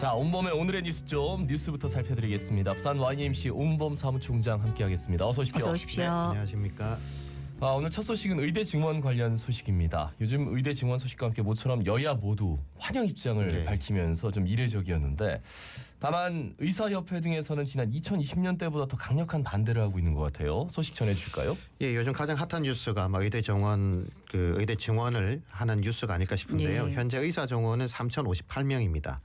자, 온범의 오늘의 뉴스 좀 뉴스부터 살펴드리겠습니다. 부산 YMC 온범 사무총장 함께하겠습니다. 어서 오십시오. 어서 오십시오. 네, 안녕하십니까. 아, 오늘 첫 소식은 의대 증원 관련 소식입니다. 요즘 의대 증원 소식과 함께 모처럼 여야 모두 환영 입장을 네. 밝히면서 좀 이례적이었는데 다만 의사협회 등에서는 지난 2020년 때보다 더 강력한 반대를 하고 있는 것 같아요. 소식 전해주실까요? 예, 요즘 가장 핫한 뉴스가 아마 의대 정원 그 의대 증원을 하는 뉴스가 아닐까 싶은데요. 예. 현재 의사 정원은 3,058명입니다.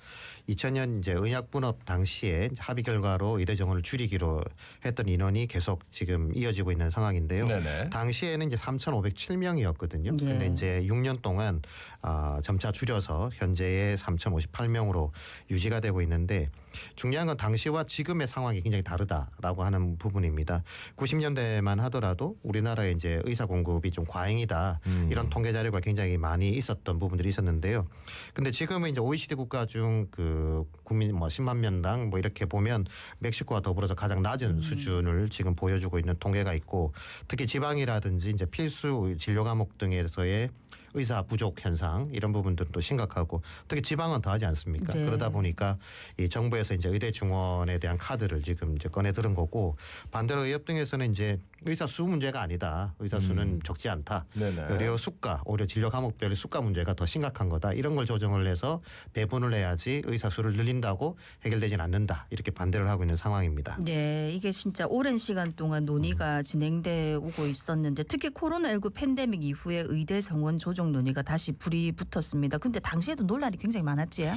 2000년 이제 의약분업 당시에 합의 결과로 의대 정원을 줄이기로 했던 인원이 계속 지금 이어지고 있는 상황인데요. 네네. 당시에는 이제 3,507명이었거든요. 예. 근데 이제 6년 동안 아, 점차 줄여서 현재의 3,058명으로 유지가 되고 있는데 중요한 건 당시와 지금의 상황이 굉장히 다르다라고 하는 부분입니다. 90년대만 하더라도 우리나라에 이제 의사 공급이 좀 과잉이다 음. 이런 통계 자료가 굉장히 많이 있었던 부분들이 있었는데요. 근데 지금은 이제 OECD 국가 중 그 국민 뭐 10만 명당 뭐 이렇게 보면 멕시코와 더불어서 가장 낮은 수준을 지금 보여주고 있는 통계가 있고 특히 지방이라든지 이제 필수 진료 과목 등에서의 의사 부족 현상 이런 부분들도 심각하고 특히 지방은 더하지 않습니까? 네. 그러다 보니까 이 정부에서 이제 의대 증원에 대한 카드를 지금 이제 꺼내 들은 거고 반대로 의협 등에서는 이제 의사 수 문제가 아니다. 의사 수는 음. 적지 않다. 네네. 의료 수가 오히려 진료 과목별의 수가 문제가 더 심각한 거다. 이런 걸 조정을 해서 배분을 해야지 의사 수를 늘린다고 해결되진 않는다. 이렇게 반대를 하고 있는 상황입니다. 네, 이게 진짜 오랜 시간 동안 논의가 진행돼 오고 있었는데 특히 코로나19 팬데믹 이후에 의대 정원 조정 논의가 다시 불이 붙었습니다. 근데 당시에도 논란이 굉장히 많았지.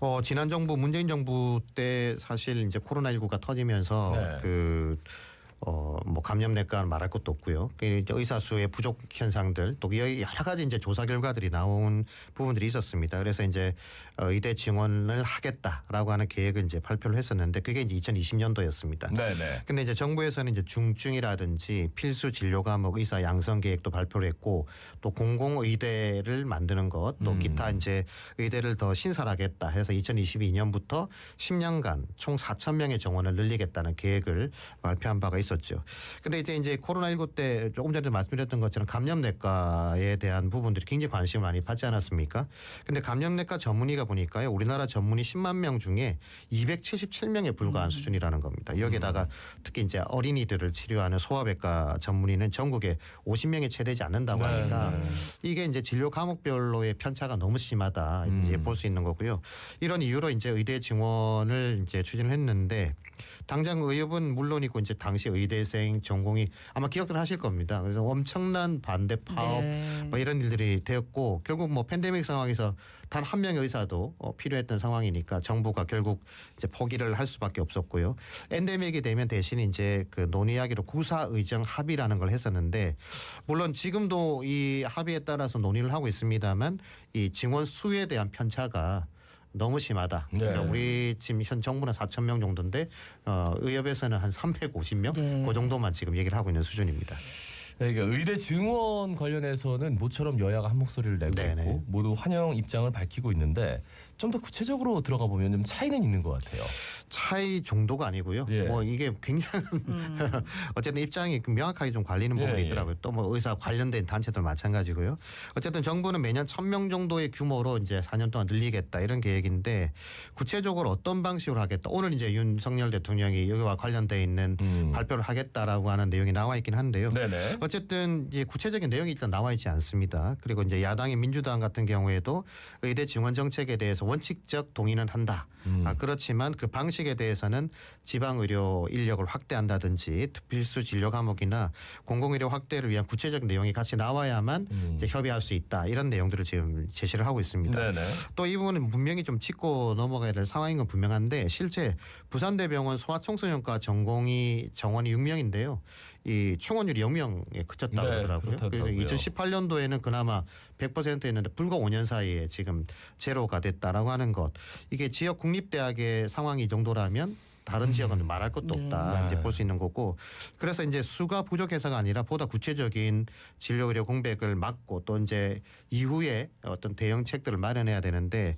어, 지난 정부 문재인 정부 때 사실 이제 코로나 19가 터지면서 네. 그 어, 뭐 감염내과는 말할 것도 없고요. 그 이제 의사 수의 부족 현상들 또 여러 가지 이제 조사 결과들이 나온 부분들이 있었습니다. 그래서 이제 어, 의대 증원을 하겠다라고 하는 계획을 이제 발표를 했었는데 그게 이제 2020년도였습니다. 네네. 근데 이제 정부에서는 이제 중증이라든지 필수 진료 과목 의사 양성 계획도 발표를 했고 또 공공 의대를 만드는 것또 음. 기타 이제 의대를 더 신설하겠다 해서 2022년부터 10년간 총 4천 명의 정원을 늘리겠다는 계획을 발표한 바가 있었 죠. 근데 이제 이제 코로나19 때 조금 전에 말씀드렸던 것처럼 감염내과에 대한 부분들이 굉장히 관심을 많이 받지 않았습니까? 근데 감염내과 전문의가 보니까요. 우리나라 전문의 10만 명 중에 277명에 불과한 수준이라는 겁니다. 여기에다가 특히 이제 어린이들을 치료하는 소아외과 전문의는 전국에 50명에 채되지 않는다고 네, 하니까 네. 이게 이제 진료 과목별로의 편차가 너무 심하다 이제 음. 볼수 있는 거고요. 이런 이유로 이제 의대 증원을 이제 추진을 했는데 당장 의협은 물론이고 이제 당시 의 대생 전공이 아마 기억들 하실 겁니다. 그래서 엄청난 반대 파업 네. 뭐 이런 일들이 되었고 결국 뭐 팬데믹 상황에서 단 한 명의 의사도 어, 필요했던 상황이니까 정부가 결국 이제 포기를 할 수밖에 없었고요. 엔데믹이 되면 대신 이제 그 논의하기로 구사 의정 합의라는 걸 했었는데 물론 지금도 이 합의에 따라서 논의를 하고 있습니다만 이 증원 수에 대한 편차가 너무 심하다. 네. 그러니까 우리 지금 현 정부는 4천 명 정도인데 어, 의협에서는 한 350명 네. 그 정도만 지금 얘기를 하고 있는 수준입니다. 그러니까 의대 증원 관련해서는 모처럼 여야가 한 목소리를 내고 네네. 있고 모두 환영 입장을 밝히고 있는데 좀 더 구체적으로 들어가 보면 좀 차이는 있는 것 같아요. 차이 정도가 아니고요. 예. 뭐 이게 굉장한 음. 어쨌든 입장이 명확하게 좀 갈리는 부분이 예, 있더라고요. 또 뭐 의사 관련된 단체들 마찬가지고요. 어쨌든 정부는 매년 천 명 정도의 규모로 이제 4년 동안 늘리겠다 이런 계획인데 구체적으로 어떤 방식으로 하겠다. 오늘 이제 윤석열 대통령이 여기와 관련돼 있는 음. 발표를 하겠다라고 하는 내용이 나와 있긴 한데요. 네네. 어쨌든 이제 구체적인 내용이 일단 나와 있지 않습니다. 그리고 이제 야당인 민주당 같은 경우에도 의대 증원 정책에 대해서 원칙적 동의는 한다. 음. 아, 그렇지만 그 방식에 대해서는 지방 의료 인력을 확대한다든지 필수 진료 과목이나 공공의료 확대를 위한 구체적 내용이 같이 나와야만 음. 이제 협의할 수 있다. 이런 내용들을 지금 제시를 하고 있습니다. 또 이 부분은 분명히 좀 짚고 넘어가야 될 상황인 건 분명한데 실제 부산대병원 소아청소년과 전공이 정원이 6명인데요. 이 충원율이 0명에 그쳤다고 네, 하더라고요. 그래서 2018년도에는 그나마 100%였는데 불과 5년 사이에 지금 제로가 됐다라고 하는 것. 이게 지역 국립대학의 상황이 이 정도라면 다른 지역은 말할 것도 네. 없다 네. 이제 볼 수 있는 거고 그래서 이제 수가 부족해서가 아니라 보다 구체적인 진료 의료 공백을 막고 또 이제 이후에 어떤 대응책들을 마련해야 되는데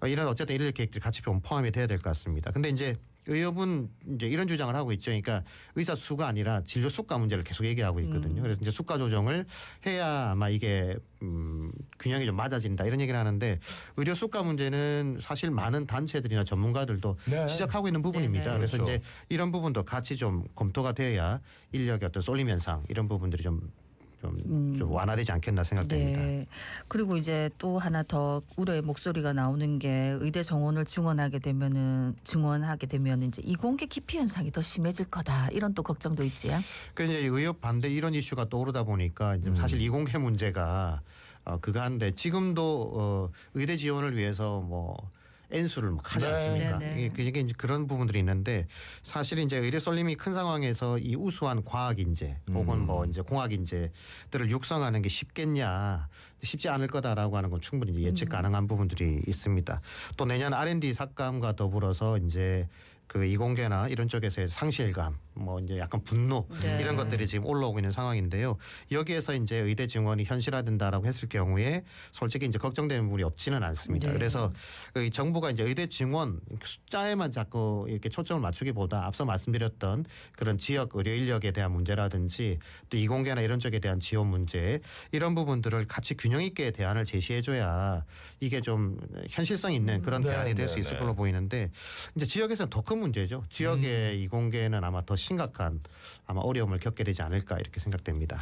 어, 이런 어쨌든 이런 계획들이 같이 좀 포함이 돼야 될 것 같습니다. 근데 이제 의협은 이제 이런 주장을 하고 있죠. 그러니까 의사 수가 아니라 진료 수가 문제를 계속 얘기하고 있거든요. 음. 그래서 이제 수가 조정을 해야 아마 이게 음, 균형이 좀 맞아진다 이런 얘기를 하는데 의료 수가 문제는 사실 많은 단체들이나 전문가들도 네. 지적하고 있는 부분입니다. 네, 네. 그래서 그렇죠. 이제 이런 부분도 같이 좀 검토가 돼야 인력의 어떤 쏠림 현상 이런 부분들이 좀, 좀, 음. 좀 완화되지 않겠나 생각됩니다. 네. 그리고 이제 또 하나 더 우려의 목소리가 나오는 게 의대 정원을 증원하게 되면은 증원하게 되면 이제 이공계 기피 현상이 더 심해질 거다 이런 또 걱정도 있지요. 그 이제 의협 반대 이런 이슈가 떠오르다 보니까 이제 음. 사실 이공계 문제가 어, 그가한데 지금도 어, 의대 지원을 위해서 뭐 N수를 막 하지 네. 않습니까? 네, 네. 이게 그게 이제 그런 부분들이 있는데 사실 이제 의대 쏠림이 큰 상황에서 이 우수한 과학 인재 혹은 음. 뭐 이제 공학 인재들을 육성하는 게 쉽겠냐 쉽지 않을 거다라고 하는 건 충분히 예측 가능한 부분들이 있습니다. 또 내년 R&D 삭감과 더불어서 이제 그 이공계나 이런 쪽에서의 상실감, 뭐 이제 약간 분노 네. 이런 것들이 지금 올라오고 있는 상황인데요. 여기에서 이제 의대 증원이 현실화된다라고 했을 경우에 솔직히 이제 걱정되는 부분이 없지는 않습니다. 네. 그래서 그 정부가 이제 의대 증원 숫자에만 자꾸 이렇게 초점을 맞추기보다 앞서 말씀드렸던 그런 지역 의료 인력에 대한 문제라든지 또 이공계나 이런 쪽에 대한 지원 문제 이런 부분들을 같이 균형 있게 대안을 제시해줘야 이게 좀 현실성 있는 그런 네, 대안이 될수 네, 있을 네. 걸로 보이는데 이제 지역에서는 더 큰 문제죠. 지역의 음. 이공계는 아마 더 심각한 아마 어려움을 겪게 되지 않을까 이렇게 생각됩니다.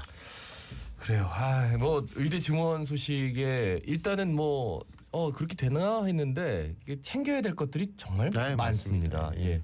그래요. 아, 뭐 의대 증원 소식에 일단은 뭐 어, 그렇게 되나 했는데 챙겨야 될 것들이 정말 네, 많습니다. 맞습니다. 예.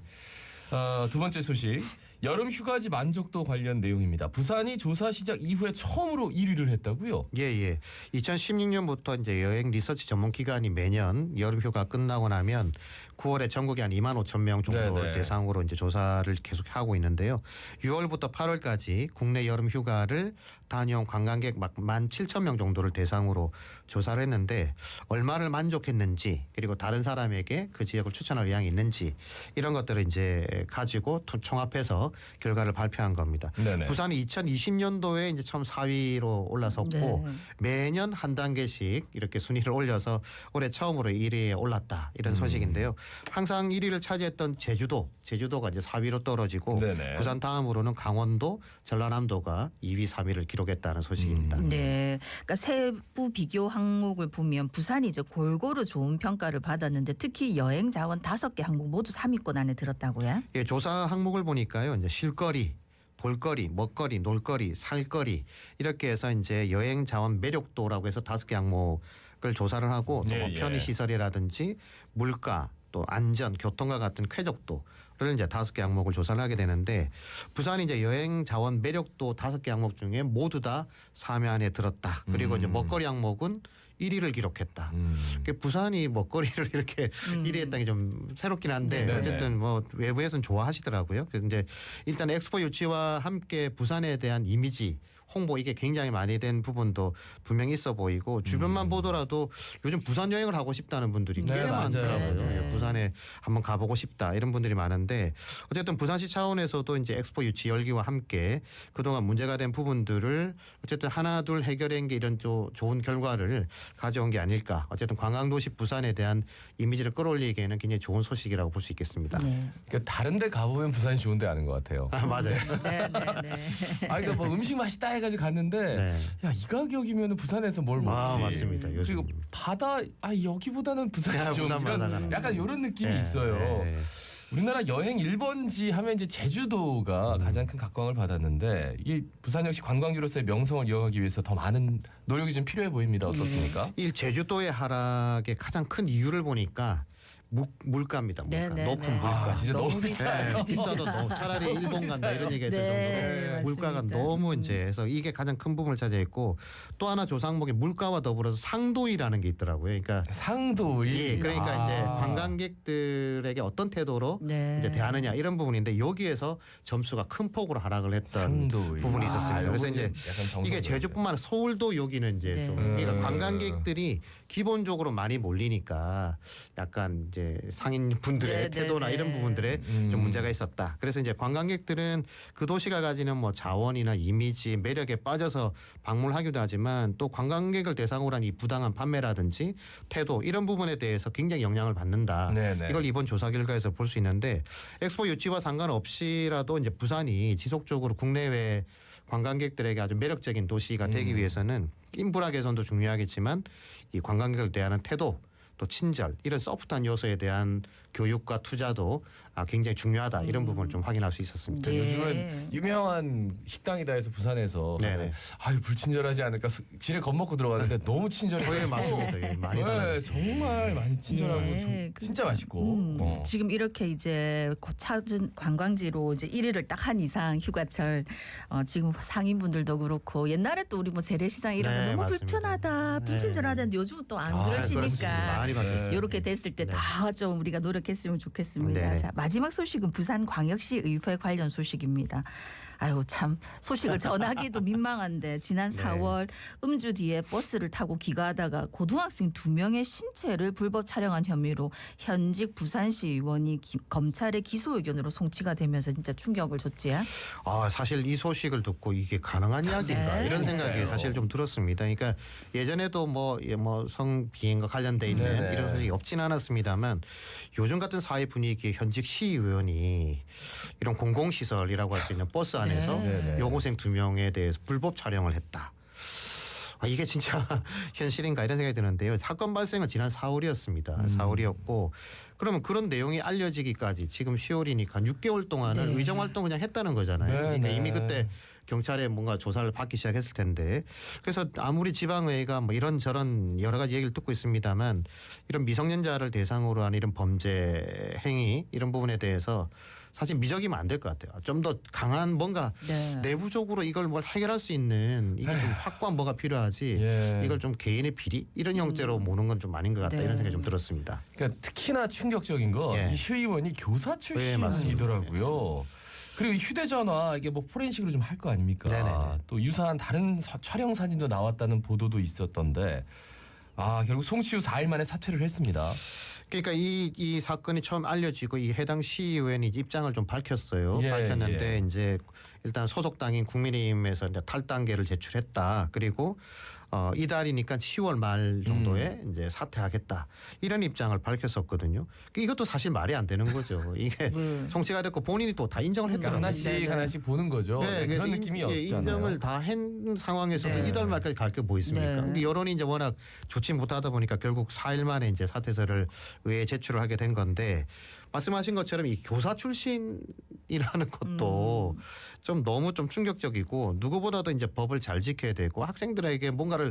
어, 두 번째 소식. 여름 휴가지 만족도 관련 내용입니다. 부산이 조사 시작 이후에 처음으로 1위를 했다고요? 예, 예. 2016년부터 이제 여행 리서치 전문 기관이 매년 여름 휴가 끝나고 나면 9월에 전국에 한 2만 5천 명 정도를 네네. 대상으로 이제 조사를 계속 하고 있는데요. 6월부터 8월까지 국내 여름 휴가를 다녀온 관광객 막 1만 7천 명 정도를 대상으로 조사를 했는데 얼마를 만족했는지 그리고 다른 사람에게 그 지역을 추천할 의향이 있는지 이런 것들을 이제 가지고 토- 총합해서 결과를 발표한 겁니다. 네네. 부산이 2020년도에 이제 처음 4위로 올라섰고 네. 매년 한 단계씩 이렇게 순위를 올려서 올해 처음으로 1위에 올랐다 이런 음. 소식인데요. 항상 1위를 차지했던 제주도, 제주도가 이제 4위로 떨어지고 네네. 부산 다음으로는 강원도, 전라남도가 2위, 3위를 기록 했다는 소식입니다. 음. 네. 그러니까 세부 비교 항목을 보면 부산이 이제 골고루 좋은 평가를 받았는데 특히 여행 자원 다섯 개 항목 모두 3위권 안에 들었다고요? 예, 조사 항목을 보니까요. 이제 실거리, 볼거리, 먹거리, 놀거리, 살거리 이렇게 해서 이제 여행 자원 매력도라고 해서 다섯 개 항목을 조사를 하고 또 예, 뭐 예. 편의 시설이라든지 물가 또 안전, 교통과 같은 쾌적도 를 이제 다섯 개 항목을 조사를 하게 되는데 부산이 이제 여행 자원 매력도 다섯 개 항목 중에 모두 다 3위 안에 들었다. 그리고 이제 음. 먹거리 항목은 1위를 기록했다. 음. 그 부산이 먹거리를 이렇게 음. 1위 했다는 게 좀 새롭긴 한데 네네. 어쨌든 뭐 외부에서는 좋아하시더라고요. 그래서 이제 일단 엑스포 유치와 함께 부산에 대한 이미지 홍보 이게 굉장히 많이 된 부분도 분명히 있어 보이고 주변만 음. 보더라도 요즘 부산 여행을 하고 싶다는 분들이 네, 꽤 맞아요. 많더라고요. 네, 네. 예, 부산에 한번 가보고 싶다 이런 분들이 많은데 어쨌든 부산시 차원에서도 이제 엑스포 유치 열기와 함께 그동안 문제가 된 부분들을 어쨌든 하나 둘 해결한 게 이런 조, 좋은 결과를 가져온 게 아닐까. 어쨌든 관광도시 부산에 대한 이미지를 끌어올리기에는 굉장히 좋은 소식이라고 볼 수 있겠습니다. 네. 그러니까 다른데 가보면 부산이 좋은데 아는 것 같아요. 아 맞아요. 네, 네, 네. 아, 그러니까 뭐 음식 맛있다 해가지고 갔는데 네. 야이 가격이면 부산에서 뭘 먹지? 아 맞습니다. 요즘 그리고 바다 아 여기보다는 부산이 야, 좀 부산만 이런. 약간 이런 느낌이 네, 있어요. 네. 우리나라 여행 1번지 하면 이제 제주도가 음. 가장 큰 각광을 받았는데 이 부산 역시 관광지로서의 명성을 이어가기 위해서 더 많은 노력이 좀 필요해 보입니다. 어떻습니까? 이 제주도의 하락의 가장 큰 이유를 보니까 무, 물가입니다. 물가. 네, 네, 높은 네. 물가. 아, 진짜 너무 너무 비싸요. 네. 비싸도 너무 차라리 일본 간다 이런 얘기가 있을 네, 정도로 맞습니다. 물가가 너무 음. 이제 해서 이게 가장 큰 부분을 차지했고 또 하나 조사 항목에 물가와 더불어서 상도이라는 게 있더라고요. 그러니까 상도일. 예, 그러니까 아. 이제 관광객들에게 어떤 태도로 네. 이제 대하느냐 이런 부분인데 여기에서 점수가 큰 폭으로 하락을 했던 상도일. 부분이 있었습니다. 그래서 요건 이제. 이게 제주뿐만 아니라 서울도 여기는 이제 네. 좀 음. 그러니까 관광객들이 기본적으로 많이 몰리니까 약간 이제 이제 상인 분들의 네, 네, 태도나 네. 이런 부분들에 음. 좀 문제가 있었다. 그래서 이제 관광객들은 그 도시가 가지는 뭐 자원이나 이미지, 매력에 빠져서 방문하기도 하지만 또 관광객을 대상으로 한 이 부당한 판매라든지 태도 이런 부분에 대해서 굉장히 영향을 받는다. 네네. 이걸 이번 조사 결과에서 볼 수 있는데 엑스포 유치와 상관없이라도 이제 부산이 지속적으로 국내외 관광객들에게 아주 매력적인 도시가 되기 음. 위해서는 인프라 개선도 중요하겠지만 이 관광객을 대하는 태도 또 친절 이런 소프트한 요소에 대한 교육과 투자도 아, 굉장히 중요하다 이런 부분을 좀 확인할 수 있었습니다. 네. 요즘은 유명한 식당이다 해서 부산에서 네네. 아유 불친절하지 않을까 수- 지레 겁먹고 들어갔는데 너무 친절해요. 네, 맞습니다. 예, 많이 네, 달라졌어요. 정말 많이 친절하고 예, 좀 그- 진짜 맛있고. 음, 어. 지금 이렇게 이제 곧 찾은 관광지로 이제 1위를 딱 한 이상 휴가철 어, 지금 상인분들도 그렇고 옛날에 또 우리 뭐 재래시장 이런 거 네, 너무 맞습니다. 불편하다 네. 불친절하다는데 요즘은 또 안 아, 그러시니까 그렇습니다. 많이 바뀌었습니다. 네. 이렇게 됐을 때 네. 다좀 우리가 노력 했으면 좋겠습니다. 네네. 자 마지막 소식은 부산광역시 의회 관련 소식입니다. 아유 참 소식을 전하기도 민망한데 지난 네. 4월 음주 뒤에 버스를 타고 귀가하다가 고등학생 두 명의 신체를 불법 촬영한 혐의로 현직 부산시 의원이 기- 검찰의 기소 의견으로 송치가 되면서 진짜 충격을 줬지. 아 사실 이 소식을 듣고 이게 가능한 이야기인가 네. 이런 생각이 그러니까요. 사실 좀 들었습니다. 그러니까 예전에도 뭐 뭐 성비행과 관련돼 있는 네네. 이런 소식이 없진 않았습니다만 요즘 같은 사회 분위기에 현직 시의원이 이런 공공시설이라고 할 수 있는 버스 안에 서 네네. 여고생 두 명에 대해서 불법 촬영을 했다. 아, 이게 진짜 현실인가 이런 생각이 드는데요. 사건 발생은 지난 4월이었습니다. 음. 4월이었고 그러면 그런 내용이 알려지기까지 지금 10월이니까 6개월 동안은 네. 의정 활동 그냥 했다는 거잖아요. 네, 그러니까 네. 이미 그때 경찰에 뭔가 조사를 받기 시작했을 텐데 그래서 아무리 지방의회가 뭐 이런 저런 여러 가지 얘기를 듣고 있습니다만 이런 미성년자를 대상으로 한 이런 범죄 행위 이런 부분에 대해서 사실 미적이면 안 될 것 같아요. 좀 더 강한 뭔가 네. 내부적으로 이걸 뭘 해결할 수 있는 이게 좀 확고한 뭐가 필요하지 예. 이걸 좀 개인의 비리 이런 형태로 모는 건 좀 아닌 것 같다 네. 이런 생각이 좀 들었습니다. 그러니까 특히나 충격적인 건 예. 이 시의원이 교사 네. 출신이더라고요. 그리고 휴대전화 이게 뭐 포렌식으로 좀 할 거 아닙니까? 네네네. 또 유사한 다른 사- 촬영 사진도 나왔다는 보도도 있었던데 아 결국 송치 후 4일 만에 사퇴를 했습니다. 그러니까 이, 이 사건이 처음 알려지고 이 해당 시의원이 입장을 좀 밝혔어요. 예, 밝혔는데 예. 이제 일단 소속 당인 국민의힘에서 이제 탈당계를 제출했다. 그리고 어 이달이니까 10월 말 정도에 음. 이제 사퇴하겠다. 이런 입장을 밝혔었거든요. 그 이것도 사실 말이 안 되는 거죠. 이게 네. 송치가 됐고 본인이 또 다 인정을 그러니까 했더라고요. 하나씩 네, 네. 하나씩 보는 거죠. 네, 네, 그래서 그런 인- 느낌이 예, 없잖아요. 인정을 다 한 상황에서도 네. 이달 말까지 갈 게 뭐 있습니까? 네. 근데 여론이 이제 워낙 좋지 못하다 보니까 결국 4일 만에 이제 사퇴서를 의회에 제출을 하게 된 건데 말씀하신 것처럼 이 교사 출신이라는 것도 음. 좀 너무 좀 충격적이고 누구보다도 이제 법을 잘 지켜야 되고 학생들에게 뭔가를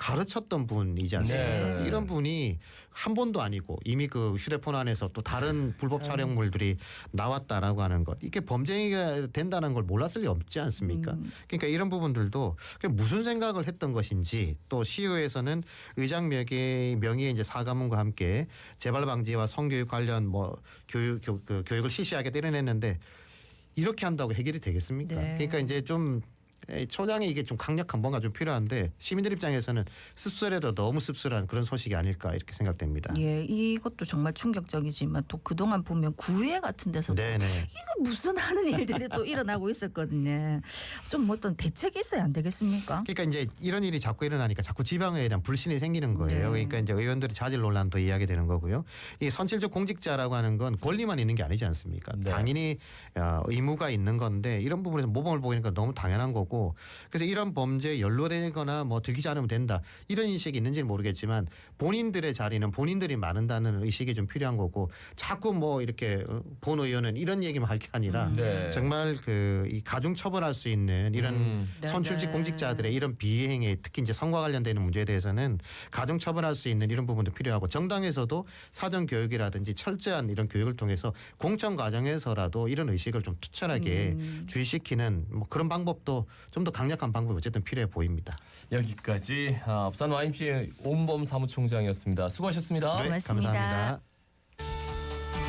가르쳤던 분이지 않습니까? 네. 이런 분이 한 번도 아니고 이미 그 휴대폰 안에서 또 다른 불법 촬영물들이 나왔다라고 하는 것 이게 범죄가 된다는 걸 몰랐을 리 없지 않습니까? 음. 그러니까 이런 부분들도 무슨 생각을 했던 것인지 또 시의회에서는 의장 명의 명의의 이제 사과문과 함께 재발 방지와 성교육 관련 뭐 교육 교, 그 교육을 실시하게 때려냈는데 이렇게 한다고 해결이 되겠습니까? 네. 그러니까 이제 좀 에, 초장에 이게 좀 강력한 뭔가 좀 필요한데 시민들 입장에서는 씁쓸해도 너무 씁쓸한 그런 소식이 아닐까 이렇게 생각됩니다. 예, 이것도 정말 충격적이지만 또 그동안 보면 구회 같은 데서 도 네네. 이거 무슨 하는 일들이 또 일어나고 있었거든요. 좀뭐 어떤 대책이 있어야 안 되겠습니까? 그러니까 이제 이런 일이 자꾸 일어나니까 자꾸 지방에 대한 불신이 생기는 거예요. 네. 그러니까 이제 의원들의 자질 논란도 이야기되는 거고요. 이 선실적 공직자라고 하는 건 권리만 있는 게 아니지 않습니까? 네. 당연히 어, 의무가 있는 건데 이런 부분에서 모범을 보이니까 너무 당연한 거고 그래서 이런 범죄에 연루되거나 뭐 들키지 않으면 된다 이런 인식이 있는지는 모르겠지만 본인들의 자리는 본인들이 많은다는 의식이 좀 필요한 거고 자꾸 뭐 이렇게 어, 본 의원은 이런 얘기만 할 게 아니라 음. 네. 정말 그 이 가중 처벌할 수 있는 이런 음. 네, 선출직 네. 공직자들의 이런 비행에 특히 이제 성과 관련되는 문제에 대해서는 가중 처벌할 수 있는 이런 부분도 필요하고 정당에서도 사전 교육이라든지 철저한 이런 교육을 통해서 공천 과정에서라도 이런 의식을 좀 투철하게 음. 주의시키는 뭐 그런 방법도 좀 더 강력한 방법이 어쨌든 필요해 보입니다. 여기까지 아, 업산 YMCA 온범 사무총장이었습니다. 수고하셨습니다. 네. 고맙습니다. 감사합니다.